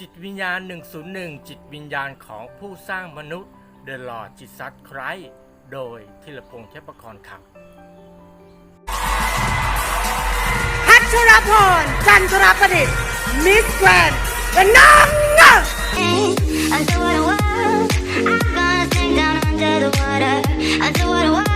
จิตวิญญาณ 101 จิตวิญญาณของผู้สร้างมนุษย์ The Lord จิตซัดไครโดยธิรพงษ์เทพกรครับพัชรพรจันทรประดิษฐ์มิสแกรนด์น้อง I do what I want. I'm gonna sing down under the water. I do what I want.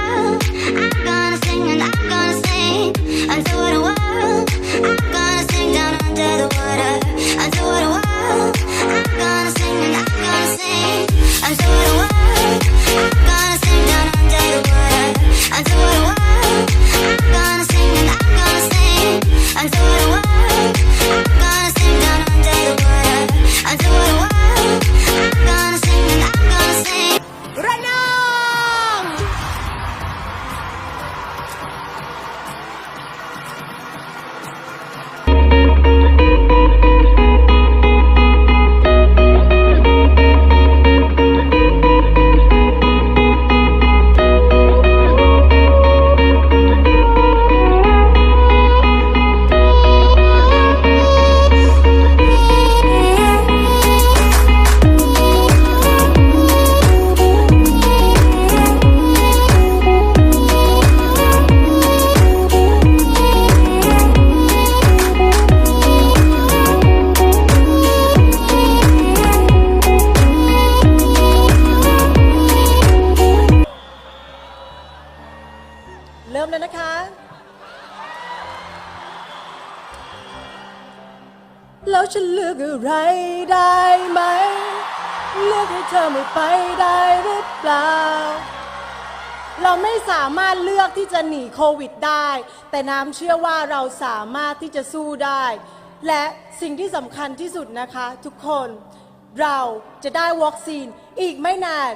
อกอะไรได้ไหม เลือกให้เธอไม่ไปได้หรือเปล่า เราไม่สามารถเลือกที่จะหนีโควิดได้ แต่น้ำเชื่อว่าเราสามารถที่จะสู้ได้ และสิ่งที่สำคัญที่สุดนะคะทุกคน เราจะได้วัคซีนอีกไม่นาน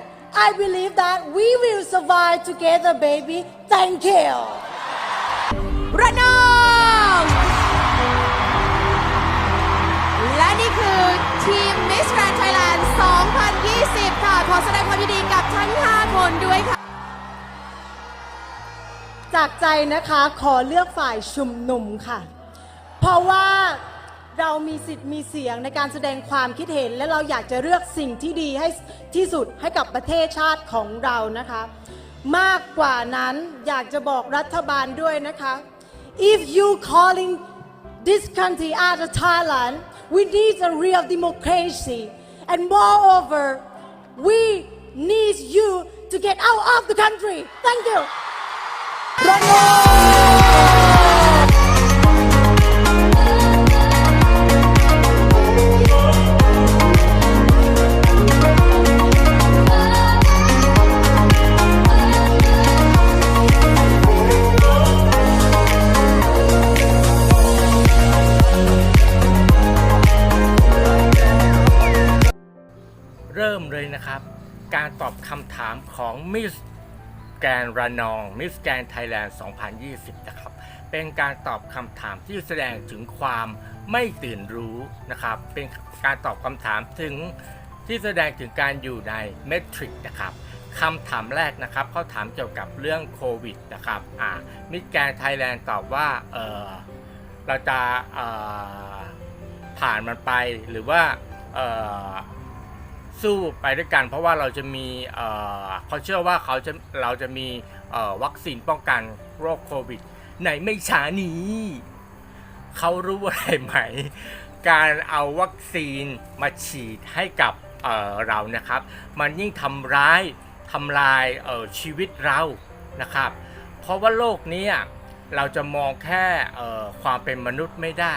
I believe that we will survive together baby thank you ระนอง คือทีม Miss Grand Thailand 2020 ค่ะ ขอแสดงความยินดีกับทั้ง 5 คนด้วยค่ะ จากใจนะคะขอเลือกฝ่ายชุมนุมค่ะ เพราะว่าเรามีสิทธิ์มีเสียงในการแสดงความคิดเห็น และเราอยากจะเลือกสิ่งที่ดีให้ที่สุดให้กับประเทศชาติของเรานะคะ มากกว่านั้นอยากจะบอกรัฐบาลด้วยนะคะ if you calling this country out of Thailand we need a real democracy. And moreover we need you to get out of the country. Thank you มิสแกนระนองมิสแกนไทยแลนด์ 2020 นะครับ เป็นการตอบคำถามที่แสดงถึงความไม่ตื่นรู้นะครับ เป็นการตอบคำถามถึงที่แสดงถึงการอยู่ในเมทริกนะครับคำถามแรกนะครับเขาถามเกี่ยวกับเรื่องโควิดนะครับอ่ามิสแกนไทยแลนด์ตอบว่าเออเราจะเออผ่านมันไปหรือว่าเออ สู้ไปด้วยกัน เพราะว่าเราจะมีเขาเชื่อว่าเขาจะเราจะมีวัคซีนป้องกันโรคโควิด ในไม่ช้านี้เขารู้อะไรไหม การเอาวัคซีนมาฉีดให้กับเเรานะครับ มันยิ่งทำร้ายทำลายชีวิตเรานะครับ เพราะว่าโลกนี้เราจะมองแค่ความเป็นมนุษย์ไม่ได้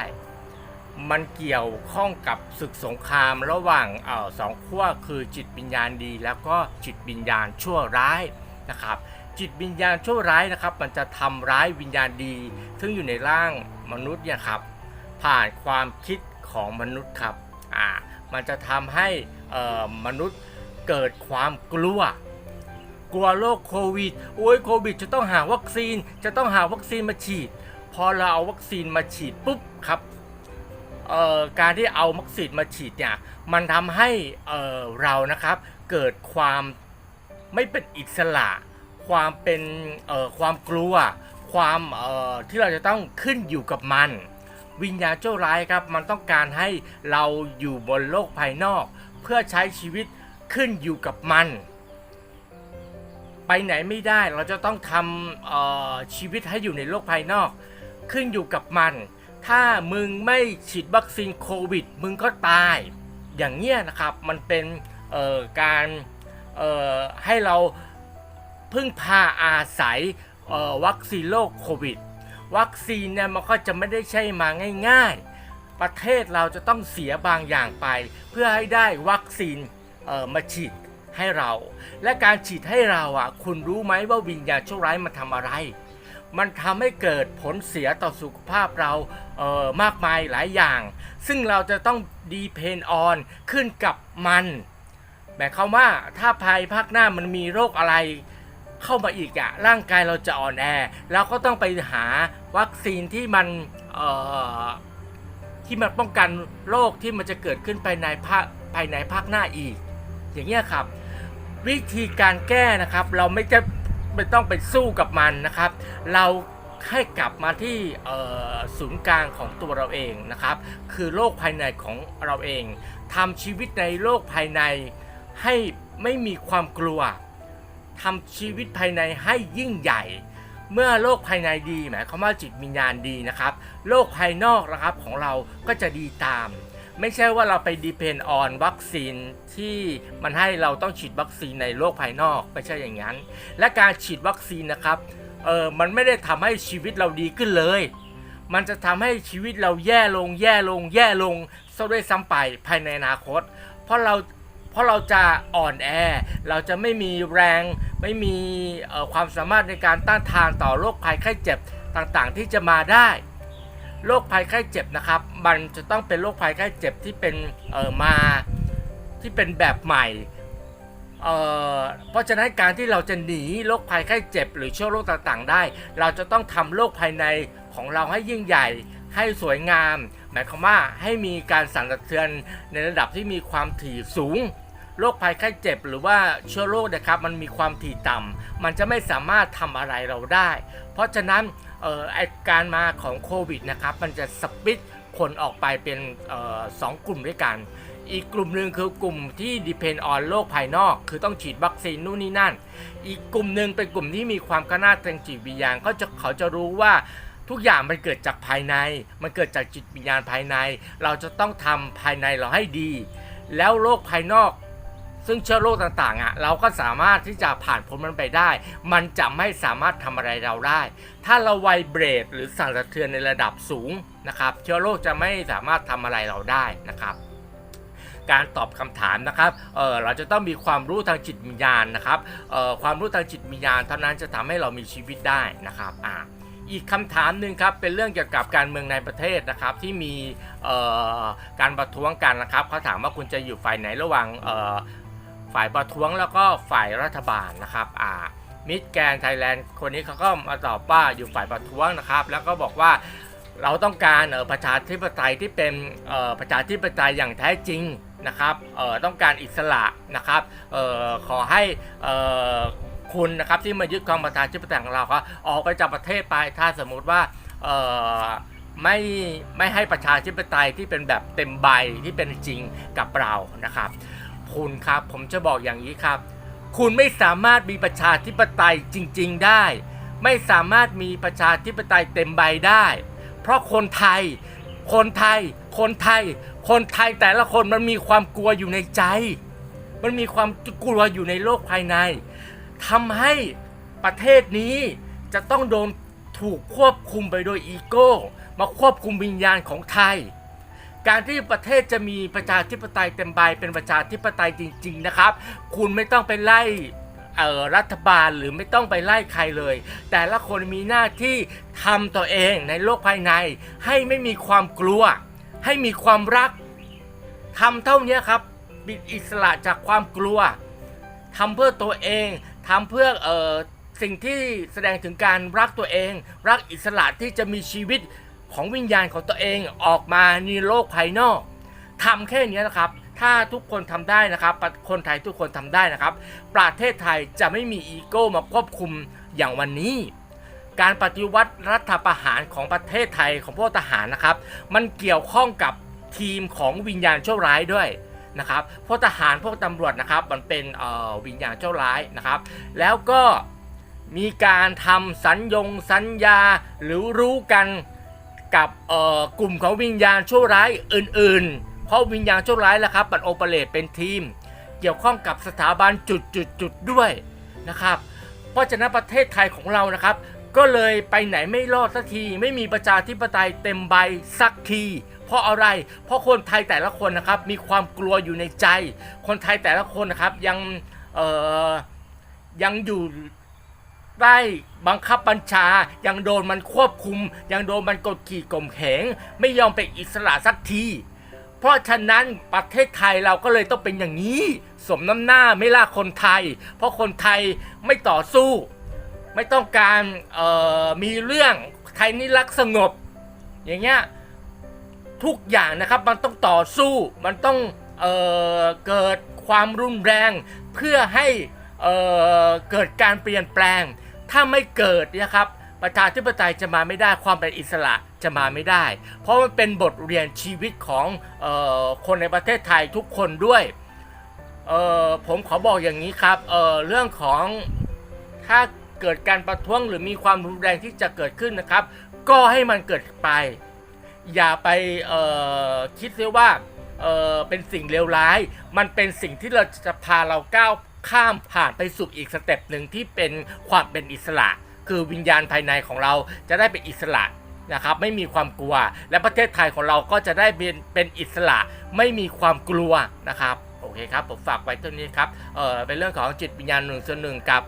มันเกี่ยวข้องกับศึกสงครามระหว่างออสองขั้วคือจิตวิญญาณดี แล้วก็จิตวิญญาณชั่วร้ายนะครับ จิตวิญญาณชั่วร้ายนะครับ มันจะทำร้ายวิญญาณดี ซึ่งอยู่ในร่างมนุษย์เนี่ยครับผ่านความคิดของมนุษย์ครับอ่ามันจะทำให้มนุษย์เกิดความกลัว กลัวโรคโควิดโอ้ยโควิด จะต้องหาวัคซีน จะต้องหาวัคซีนมาฉีด พอเราเอาวัคซีนมาฉีดปุ๊บครับ การที่เอาวัคซีนมาฉีดเนี่ยมันทำให้เเรานะครับเกิดความไม่เป็นอิสระ ความเป็นความกลัว ความที่เราจะต้องขึ้นอยู่กับมัน วิญญาณชั่วร้ายครับมันต้องการให้เราอยู่บนโลกภายนอก เพื่อใช้ชีวิตขึ้นอยู่กับมัน ไปไหนไม่ได้เราจะต้องทำชีวิตให้อยู่ในโลกภายนอก ขึ้นอยู่กับมัน ถ้ามึงไม่ฉีดวัคซีนโควิด มึงก็ตาย อย่างเงี้ยนะครับมันเป็นการให้เราพึ่งพาอาศัยวัคซีนโรคโควิด วัคซีนเนี่ยมันก็จะไม่ได้ใช่มาง่ายๆ ประเทศเราจะต้องเสียบางอย่างไป เพื่อให้ได้วัคซีนมาฉีดให้เรา และการฉีดให้เราอะคุณรู้ไหมว่าวิญญาณชั่วร้ายมันทำอะไร มันทำให้เกิดผลเสียต่อสุขภาพเราเออมากมายหลายอย่าง ซึ่งเราจะต้องดีเพนออนขึ้นกับมันหมายความว่าถ้าภายภาคหน้ามันมีโรคอะไรเข้ามาอีกอะร่างกายเราจะอ่อนแอเราก็ต้องไปหาวัคซีนที่มันเอ่อที่มันป้องกันโรคที่มันจะเกิดขึ้นภายในภาคภายในภาคหน้าอีก อย่างเงี้ยครับ วิธีการแก้นะครับ เราไม่จะ ไม่ต้องไปสู้กับมันนะครับ เราให้กลับมาที่ศูนย์กลางของตัวเราเองนะครับ คือโลกภายในของเราเองทำชีวิตในโลกภายในให้ไม่มีความกลัวทำชีวิตภายในให้ยิ่งใหญ่ เมื่อโลกภายในดีหมายความว่าจิตวิญญาณดีนะครับ โลกภายนอกนะครับของเราก็จะดีตาม ไม่ใช่ว่าเราไปดีเพนออนวัคซีนที่มันให้เราต้องฉีดวัคซีนในโลกภายนอกไม่ใช่อย่างนั้น และการฉีดวัคซีนนะครับเออมันไม่ได้ทำให้ชีวิตเราดีขึ้นเลย มันจะทำให้ชีวิตเราแย่ลงแย่ลงแย่ลงซะด้วยซ้ำไปภายในอนาคต เพราะเราเพราะเราจะอ่อนแอ เราจะไม่มีแรง ไม่มีความสามารถในการต้านทานต่อโรคภัยไข้เจ็บต่างๆ ที่จะมาได้ โรคภัยไข้เจ็บนะครับ มันจะต้องเป็นโรคภัยไข้เจ็บที่เป็นเออมาที่เป็นแบบใหม่เอ่อเพราะฉะนั้นการที่เราจะหนีโรคภัยไข้เจ็บ หรือเชื้อโรคต่างๆ ได้ เราจะต้องทำโรคภายในของเราให้ยิ่งใหญ่ ให้สวยงาม หมายความว่าให้มีการสั่นสะเทือนในระดับที่มีความถี่สูง โรคภัยไข้เจ็บ หรือว่าเชื้อโรคนะครับมันมีความถี่ต่ำมันจะไม่สามารถทำอะไรเราได้ เพราะฉะนั้นอ่อไอการมาของโควิดนะครับมันจะสปลิตคนออกไปเป็นออสองกลุ่มด้วยกัน อีกกลุ่มหนึ่งคือกลุ่มที่ depend on โลกภายนอก คือต้องฉีดวัคซีนนู่นนี่นั่น อีกกลุ่มหนึ่งเป็นกลุ่มที่มีความก้าวหน้าทางจิตวิญญาณก็จะเขาจะรู้ว่าทุกอย่างมันเกิดจากภายใน มันเกิดจากจิตวิญญาณภายใน เราจะต้องทำภายในเราให้ดี แล้วโลกภายนอก ซึ่งเชื้อโรคต่างๆอะเราก็สามารถที่จะผ่านพ้นมันไปได้ มันจะไม่สามารถทำอะไรเราได้ ถ้าเราไวเบรดหรือสั่นสะเทือนในระดับสูงนะครับเชื้อโรคจะไม่สามารถทำอะไรเราได้นะครับการตอบคำถามนะครับเออเราจะต้องมีความรู้ทางจิตวิญญาณนะครับเอ่อความรู้ทางจิตวิญญาณเท่านั้นจะทำให้เรามีชีวิตได้นะครับอ่าอีกคำถามหนึ่งครับเป็นเรื่องเกี่ยวกับการเมืองในประเทศนะครับที่มีเอ่อการประท้วงกันนะครับเขาถามว่าคุณจะอยู่ฝ่ายไหนระหว่างเอ่อ ฝ่ายประท้วงแล้วก็ฝ่ายรัฐบาลนะครับอ่ามิดแกนไทยแลนด์คนนี้เขาก็มาตอบว่าอยู่ฝ่ายประท้วงนะครับ แล้วก็บอกว่าเราต้องการเออประชาธิปไตยที่เป็นเออประชาธิปไตยอย่างแท้จริงนะครับเออต้องการอิสระนะครับเออขอให้เออคุณนะครับที่มายึดครองประชาธิปไตยของเราครับออกไปจากประเทศไปถ้าสมมุติว่าเออไม่ไม่ให้ประชาธิปไตยที่เป็นแบบเต็มใบที่เป็นจริงกับเรานะครับ คุณครับ ผมจะบอกอย่างนี้ครับ คุณไม่สามารถมีประชาธิปไตยจริง ๆ ได้ ไม่สามารถมีประชาธิปไตยเต็มใบได้ เพราะคนไทย คนไทย คนไทย คนไทยแต่ละคนมันมีความกลัวอยู่ในใจ มันมีความกลัวอยู่ในโลกภายในทำให้ประเทศนี้จะต้องโดนถูกควบคุมไปโดยอีโก้ มาควบคุมวิญญาณของไทย การที่ประเทศจะมีประชาธิปไตยเต็มใบเป็นประชาธิปไตยจริง ๆ นะครับ คุณไม่ต้องไปไล่รัฐบาลหรือไม่ต้องไปไล่ใครเลย แต่ละคนมีหน้าที่ทำตัวเองในโลกภายใน ให้ไม่มีความกลัว ให้มีความรักทำเท่านี้ครับบิดอิสระจากความกลัวทำเพื่อตัวเองทำเพื่อเอ่อสิ่งที่แสดงถึงการรักตัวเอง รักอิสระที่จะมีชีวิต ของวิญญาณของตัวเองออกมาในโลกภายนอกทำแค่นี้นะครับ ถ้าทุกคนทำได้นะครับ คนไทยทุกคนทำได้นะครับ ประเทศไทยจะไม่มีอีโก้มาควบคุมอย่างวันนี้ การปฏิวัติรัฐประหารของประเทศไทยของพวกทหารนะครับ มันเกี่ยวข้องกับทีมของวิญญาณชั่วร้ายด้วยนะครับพวกทหารพวกตำรวจนะครับมันเป็นออวิญญาณชั่วร้ายนะครับ แล้วก็มีการทำสัญญงสัญญาหรือรู้กัน กับเอ่อกลุ่มของวิญญาณชั่วร้ายอื่น ๆ เพราะวิญญาณชั่วร้ายแหละครับมันโอเปเรตเป็นทีม เกี่ยวข้องกับสถาบันจุดๆๆด้วยนะครับ เพราะฉะนั้นประเทศไทยของเรานะครับ ก็เลยไปไหนไม่รอดสักที ไม่มีประชาธิปไตยเต็มใบสักทีเพราะอะไร เพราะคนไทยแต่ละคนนะครับมีความกลัวอยู่ในใจ คนไทยแต่ละคนนะครับยังยังอยู่ ได้บังคับบัญชา ยังโดนมันควบคุม ยังโดนมันกดขี่ข่มเหงไม่ยอมเป็นอิสระสักที เพราะฉะนั้นประเทศไทยเราก็เลยต้องเป็นอย่างนี้ สมน้ำหน้าไม่ล่าคนไทย เพราะคนไทยไม่ต่อสู้ ไม่ต้องการมีเรื่องไทยนี่รักสงบ อย่างเงี้ยทุกอย่างนะครับมันต้องต่อสู้มันต้องเออเกิดความรุนแรง เพื่อให้เเกิดการเปลี่ยนแปลง ถ้าไม่เกิดเนะครับประชาธิปไตยจะมาไม่ได้ความเป็นอิสระจะมาไม่ได้ เพราะมันเป็นบทเรียนชีวิตของออคนในประเทศไทยทุกคนด้วยผมขอบอกอย่างนี้ครับเเรื่องของถ้าเกิดการประท้วงหรือมีความรุนแรงที่จะเกิดขึ้นนะครับ ก็ให้มันเกิดไป อย่าไปคิดเสียว่าเเป็นสิ่งเลวร้าย มันเป็นสิ่งที่เราจะพาเราก้าว ข้ามผ่านไปสู่อีกสเต็ปหนึ่งที่เป็นความเป็นอิสระ คือวิญญาณภายในของเราจะได้เป็นอิสระนะครับไม่มีความกลัว และประเทศไทยของเราก็จะได้เป็นเป็นอิสระไม่มีความกลัวนะครับโอเคครับผมฝากไว้เท่านี้ครับเออเป็นเรื่องของจิตวิญญาณหนึ่งส่วนหนึ่งกับ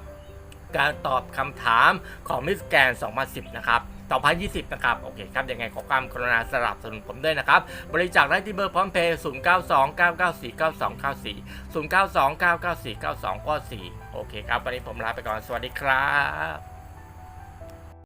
การตอบคำถามของมิสแกน 2010 นะครับ 2020 นะครับ โอเคครับ ยังไงขอความกรุณาสนับสนุนผมด้วยนะครับ บริจาคได้ที่เบอร์พร้อมเพย์0929949294 0929949294 โอเคครับ วันนี้ผมลาไปก่อน สวัสดีครับ